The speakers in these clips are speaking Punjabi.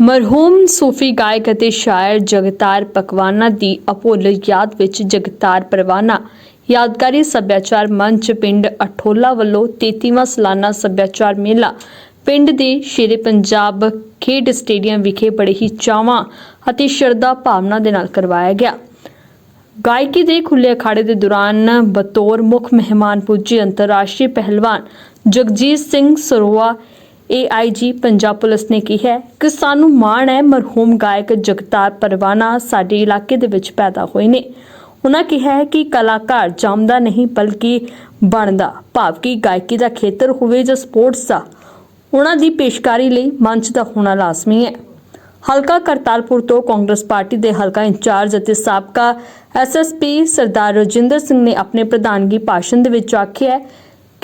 ਮਰਹੂਮ ਸੂਫੀ ਗਾਇਕ ਅਤੇ ਸ਼ਾਇਰ ਜਗਤਾਰ ਪਕਵਾਨਾ ਦੀ ਅਭੁੱਲ ਯਾਦ ਵਿੱਚ ਜਗਤਾਰ ਪਰਵਾਨਾ, ਯਾਦਗਾਰੀ ਸੱਭਿਆਚਾਰ ਮੰਚ ਪਿੰਡ ਅਠੋਲਾ ਵੱਲੋਂ 33ਵਾਂ ਸਾਲਾਨਾ ਸੱਭਿਆਚਾਰ ਮੇਲਾ, ਪਿੰਡ ਦੇ ਸ਼ੇਰੇ ਪੰਜਾਬ ਖੇਡ ਸਟੇਡੀਅਮ ਵਿਖੇ ਬੜੇ ਹੀ ਚਾਵਾਂ ਅਤੇ ਸ਼ਰਧਾ ਭਾਵਨਾ ਦੇ ਨਾਲ ਕਰਵਾਇਆ ਗਿਆ। ਗਾਇਕੀ ਦੇ ਖੁੱਲੇ ਅਖਾੜੇ ਦੇ ਦੌਰਾਨ ਬਤੌਰ ਮੁੱਖ ਮਹਿਮਾਨ ਪੁੱਜੇ ਅੰਤਰਰਾਸ਼ਟਰੀ ਪਹਿਲਵਾਨ ਜਗਜੀਤ ਸਿੰਘ ਸਰੋਆ ਏਆਈਜੀ ਪੰਜਾਬ ਪੁਲਿਸ ਨੇ ਕਿਹਾ ਹੈ? ਕਿ ਸਾਨੂੰ ਮਾਣ ਹੈ, ਮਰਹੂਮ ਗਾਇਕ ਜਗਤਾਰ ਪਰਵਾਨਾ ਸਾਡੇ ਇਲਾਕੇ ਦੇ ਵਿੱਚ ਪੈਦਾ ਹੋਏ ਨੇ। ਉਹਨਾਂ ਕਿਹਾ ਹੈ ਕਿ ਕਲਾਕਾਰ ਜੰਮਦਾ ਨਹੀਂ, ਬਲਕਿ ਬਣਦਾ ਭਾਵ ਕਿ ਗਾਇਕੀ ਦਾ ਖੇਤਰ ਹੋਵੇ ਜਾਂ ਸਪੋਰਟਸ ਦਾ, ਉਹਨਾਂ ਦੀ ਪੇਸ਼ਕਾਰੀ ਲਈ ਮੰਚ ਦਾ ਹੋਣਾ ਲਾਜ਼ਮੀ ਹੈ। ਹਲਕਾ ਕਰਤਾਰਪੁਰ ਤੋਂ ਕਾਂਗਰਸ ਪਾਰਟੀ ਦੇ ਹਲਕਾ ਇੰਚਾਰਜ ਅਤੇ ਸਾਬਕਾ ਐਸਐਸਪੀ ਸਰਦਾਰ ਰਜਿੰਦਰ ਸਿੰਘ ਨੇ ਆਪਣੇ ਪ੍ਰਧਾਨਗੀ ਭਾਸ਼ਣ ਦੇ ਵਿੱਚ ਆਖਿਆ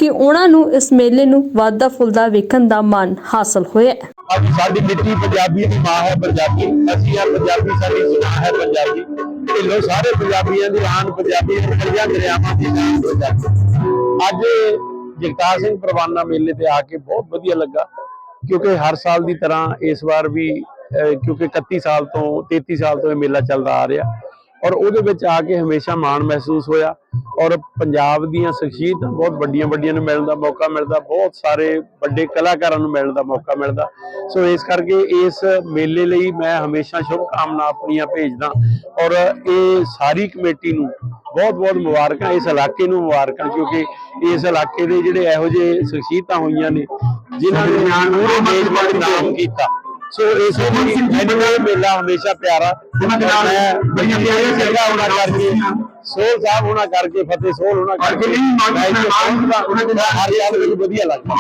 ਕਿ ਉਹਨਾਂ ਨੂੰ ਇਸ ਮੇਲੇ ਨੂੰ ਵਾਧਾ ਫੁੱਲਦਾ ਵੇਖਣ ਦਾ ਮਨ ਹਾਸਲ ਹੋਇਆ ਹੈ। ਅੱਜ ਸਾਡੀ ਮਿੱਟੀ ਪੰਜਾਬੀ ਦੀ ਮਾਂ ਹੈ ਪੰਜਾਬੀ। ਅਸੀਂ ਆ ਪੰਜਾਬੀ ਸਾਡੀ ਸੁਨਾ ਹੈ ਪੰਜਾਬੀ। ਢਿੱਲੋਂ ਸਾਰੇ ਪੰਜਾਬੀਆਂ ਦੀ ਆਨ ਪੰਜਾਬੀ ਪੰਜਾਂ ਦਰਿਆਵਾਂ ਦੀ ਜਾਨ ਪੰਜਾਬੀ ਅੱਜ ਜਗਤਾਰ ਸਿੰਘ ਪ੍ਰਵਾਨਾ ਮੇਲੇ ਤੇ ਆ ਕੇ ਬਹੁਤ ਵਧੀਆ ਲੱਗਾ ਕਿਉਂਕਿ ਹਰ ਸਾਲ ਦੀ ਤਰ੍ਹਾਂ ਇਸ ਵਾਰ ਵੀ ਅਹ, ਕਿਉਂਕਿ 31 ਸਾਲ ਤੋਂ 33 ਸਾਲ ਤੋਂ ਇਹ ਮੇਲਾ ਚੱਲਦਾ ਆ ਰਿਹਾ। ਔਰ ਉਹਦੇ ਵਿੱਚ ਆ ਕੇ ਹਮੇਸ਼ਾ ਮਾਣ ਮਹਿਸੂਸ ਹੋਇਆ। ਔਰ ਪੰਜਾਬ ਦੀਆਂ ਸ਼ਖਸੀਅਤਾਂ ਬਹੁਤ ਵੱਡੀਆਂ ਵੱਡੀਆਂ ਨੂੰ ਮਿਲਣ ਦਾ ਮੌਕਾ ਮਿਲਦਾ ਬਹੁਤ ਸਾਰੇ ਵੱਡੇ ਕਲਾਕਾਰਾਂ ਨੂੰ ਮਿਲਣ ਦਾ ਮੌਕਾ ਮਿਲਦਾ। ਸੋ ਇਸ ਕਰਕੇ ਇਸ ਮੇਲੇ ਲਈ ਮੈਂ ਹਮੇਸ਼ਾ ਸ਼ੁਭ ਕਾਮਨਾ ਆਪਣੀਆਂ ਭੇਜਦਾ। ਔਰ ਇਹ ਸਾਰੀ ਕਮੇਟੀ ਨੂੰ ਬਹੁਤ ਬਹੁਤ ਮੁਬਾਰਕਾਂ ਇਸ ਇਲਾਕੇ ਨੂੰ ਮੁਬਾਰਕਾਂ ਕਿਉਂਕਿ ਇਸ ਇਲਾਕੇ ਦੇ ਜਿਹੜੇ ਇਹੋ ਜਿਹੇ ਸ਼ਖਸੀਅਤਾਂ ਹੋਈਆਂ ਨੇ ਜਿਨ੍ਹਾਂ ਨੇ ਪੂਰੇ ਦੇਸ਼ ਦਾ ਨਾਮ ਕੀਤਾ। ਸੋ ਇਸ ਲਈ ਮੈਨੂੰ ਇਹ ਮੇਲਾ ਹਮੇਸ਼ਾ ਪਿਆਰਾ। ਮੈਂ ਬੜੀਆਂ ਪਿਆਰੀਆਂ ਹੋਣਾ ਕਰਕੇ ਸਾਹਿਬ ਹੋਣਾ ਕਰਕੇ ਫਤਿਹ ਸੋਲ ਹੋਣਾ ਕਰਕੇ ਹਰ ਯਾਦ ਮੈਨੂੰ ਵਧੀਆ ਲੱਗਦਾ।